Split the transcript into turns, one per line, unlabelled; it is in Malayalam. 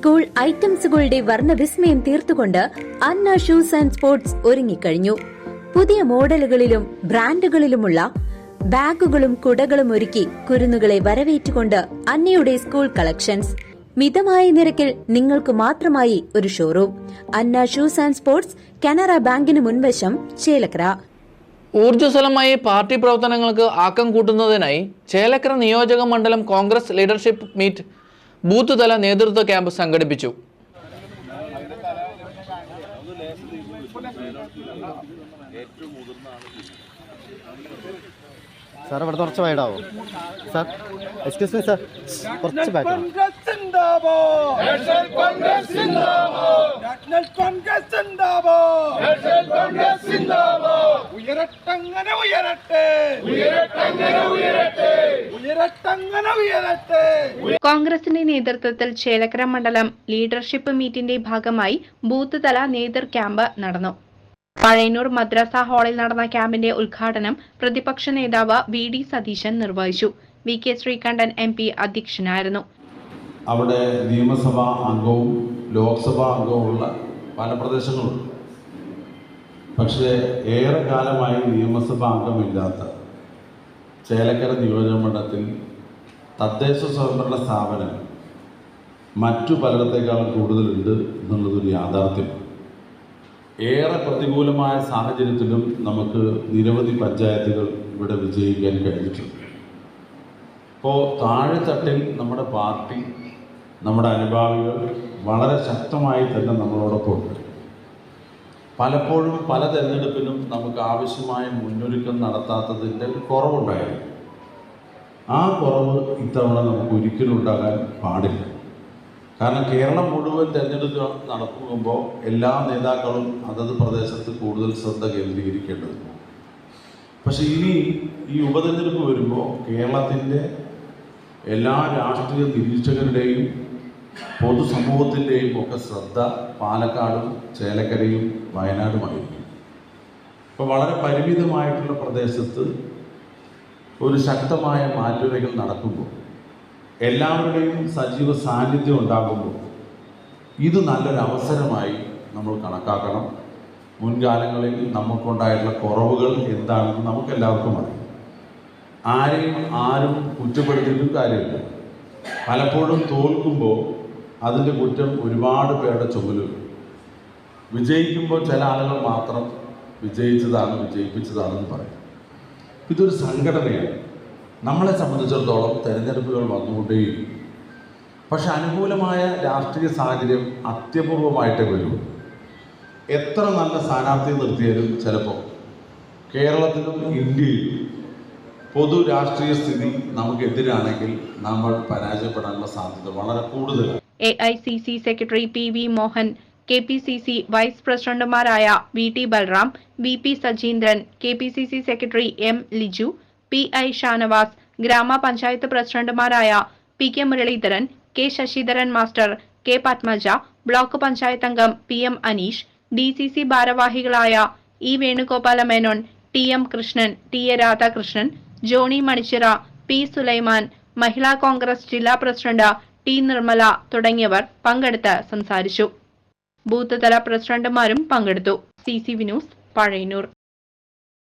സ്കൂൾ ഐറ്റംസുകളുടെ വർണവിസ്മയം തീർത്തുകൊണ്ട് അന്ന ഷൂസ് ആൻഡ് സ്പോർട്സ് ഒരുങ്ങിക്കഴിഞ്ഞു. പുതിയ മോഡലുകളിലും ബ്രാൻഡുകളിലുമുള്ള ബാഗുകളും കുടകളും ഒരുക്കി കുരുന്നുകളെ വരവേറ്റുകൊണ്ട് അന്നയുടെ സ്കൂൾ കളക്ഷൻസ്. മിതമായ നിരക്കിൽ നിങ്ങൾക്ക് മാത്രമായി ഒരു showroom. Anna shoes and sports Canara ബാങ്കിന് മുൻവശം ചേലക്കര.
ഊർജസ്വലമായി പാർട്ടി പ്രവർത്തനങ്ങൾക്ക് ആക്കം കൂട്ടുന്നതിനായി ചേലക്കര നിയോജക മണ്ഡലം കോൺഗ്രസ് ലീഡർഷിപ്പ് മീറ്റ് ബൂത്ത് തല നേതൃത്വ ക്യാമ്പ് സംഘടിപ്പിച്ചു.
സാർ ഇവിടെ കുറച്ച് വൈഡാവോ? സാർ എക്സ്ക്യൂസ് മീ സാർ കുറച്ച് ബാക്ക്
കോൺഗ്രസ് കോൺഗ്രസ് ഉയരട്ടങ്ങനെ ഉയരട്ടെ. ഉയരട്ടങ്ങനെ ഉയരട്ടെ. ഉയരട്ടങ്ങനെ ഉയരട്ടെ.
കോൺഗ്രസിന്റെ നേതൃത്വത്തിൽ ചേലക്കര മണ്ഡലം ലീഡർഷിപ്പ് മീറ്റിന്റെ ഭാഗമായി ബൂത്ത് തല നേതൃ ക്യാമ്പ് നടന്നു. പഴയന്നൂർ മദ്രസ ഹാളിൽ നടന്ന ക്യാമ്പിന്റെ ഉദ്ഘാടനം പ്രതിപക്ഷ നേതാവ് വി ഡി സതീശൻ നിർവഹിച്ചു. V K Sreekandan M P അധ്യക്ഷനായിരുന്നു.
അവിടെ നിയമസഭാ അംഗവും ലോക്സഭാ അംഗവുമുള്ള പല പ്രദേശങ്ങളുണ്ട്. പക്ഷേ ഏറെ കാലമായി നിയമസഭാ അംഗമില്ലാത്ത ചേലക്കര നിയോജകമണ്ഡലത്തിൽ തദ്ദേശ സ്വയംഭരണ സ്ഥാപനം മറ്റു പലയിടത്തേക്കാളും കൂടുതലുണ്ട് എന്നുള്ളതൊരു യാഥാർത്ഥ്യം. ഏറെ പ്രതികൂലമായ സാഹചര്യത്തിലും നമുക്ക് നിരവധി പഞ്ചായത്തുകൾ ഇവിടെ വിജയിക്കാൻ കഴിഞ്ഞിട്ടുണ്ട്. ഇപ്പോൾ താഴെത്തട്ടിൽ നമ്മുടെ പാർട്ടി നമ്മുടെ അനുഭാവികൾ വളരെ ശക്തമായി തന്നെ നമ്മളോടൊപ്പം ഉണ്ട് പലപ്പോഴും പല തിരഞ്ഞെടുപ്പിനും നമുക്ക് ആവശ്യമായ മുന്നൊരുക്കം നടത്താത്തതിന്റെ കുറവുണ്ടായിരുന്നു. ആ കുറവ് ഇത്തവണ നമുക്ക് ഒരിക്കലും ഉണ്ടാകാൻ പാടില്ല. കാരണം കേരളം മുഴുവൻ തിരഞ്ഞെടുപ്പ് നടക്കുമ്പോൾ എല്ലാ നേതാക്കളും അതത് പ്രദേശത്ത് കൂടുതൽ ശ്രദ്ധ കേന്ദ്രീകരിക്കേണ്ടതുണ്ട്. പക്ഷെ ഇനി ഈ ഉപതെരഞ്ഞെടുപ്പ് വരുമ്പോൾ കേരളത്തിന്റെ എല്ലാ രാഷ്ട്രീയ നിരീക്ഷകരുടെയും പൊതുസമൂഹത്തിന്റെയും ഒക്കെ ശ്രദ്ധ പാലക്കാടും ചേലക്കരയും വയനാടുമായിരിക്കും. അപ്പോൾ വളരെ പരിമിതമായിട്ടുള്ള പ്രദേശത്ത് ഒരു ശക്തമായ മാറ്റുരകൾ നടക്കുമ്പോൾ എല്ലാവരുടെയും സജീവ സാന്നിധ്യം ഉണ്ടാകുമ്പോൾ ഇത് നല്ലൊരു അവസരമായി നമ്മൾ കണക്കാക്കണം. മുൻകാലങ്ങളിൽ നമുക്കുണ്ടായിട്ടുള്ള കുറവുകൾ എന്താണെന്ന് നമുക്കെല്ലാവർക്കും അറിയാം. ആരെയും ആരും കുറ്റപ്പെടുത്തിയിട്ടും കാര്യമില്ല. പലപ്പോഴും തോൽക്കുമ്പോൾ അതിന്റെ കുറ്റം ഒരുപാട് പേരുടെ ചുമലും. വിജയിക്കുമ്പോൾ ചില ആളുകൾ മാത്രം വിജയിച്ചതാണ് വിജയിപ്പിച്ചതാണെന്ന് പറയും. ഇതൊരു സംഘടനയാണ്. നമ്മളെ സംബന്ധിച്ചിടത്തോളം തിരഞ്ഞെടുപ്പുകൾ വന്നുകൊണ്ടേയും പക്ഷെ അനുകൂലമായ രാഷ്ട്രീയ സാഹചര്യം അത്യപൂർവമായിട്ടേ വരൂ എത്ര നല്ല സ്ഥാനാർത്ഥി നിർത്തിയാലും ചിലപ്പോൾ കേരളത്തിലും ഇന്ത്യയിലും പൊതു രാഷ്ട്രീയ സ്ഥിതി നമുക്കെതിരാണെങ്കിൽ നമ്മൾ പരാജയപ്പെടാനുള്ള സാധ്യത വളരെ കൂടുതലാണ്.
A I C C secretary P V Mohan K P C C vice പ്രസിഡന്റുമാരായ V T Balram V P Sajeendran K P C C secretary M Liju P I Shanavas ഗ്രാമപഞ്ചായത്ത് പ്രസിഡന്റുമാരായ P K Muraleedharan K Sasidharan master K Padmaja block panchayat അംഗം P M Aneesh D C C ഭാരവാഹികളായ E Venugopala Menon T M Krishnan T A Radhakrishnan Johny Manichira P Sulaiman Mahila Congress ജില്ലാ പ്രസിഡന്റ് ടി. നിർമ്മല തുടങ്ങിയവർ പങ്കെടുത്ത് സംസാരിച്ചു. ബൂത്ത് തല പ്രസിഡന്റുമാരും പങ്കെടുത്തു. C. C. V. News Pazhayannur.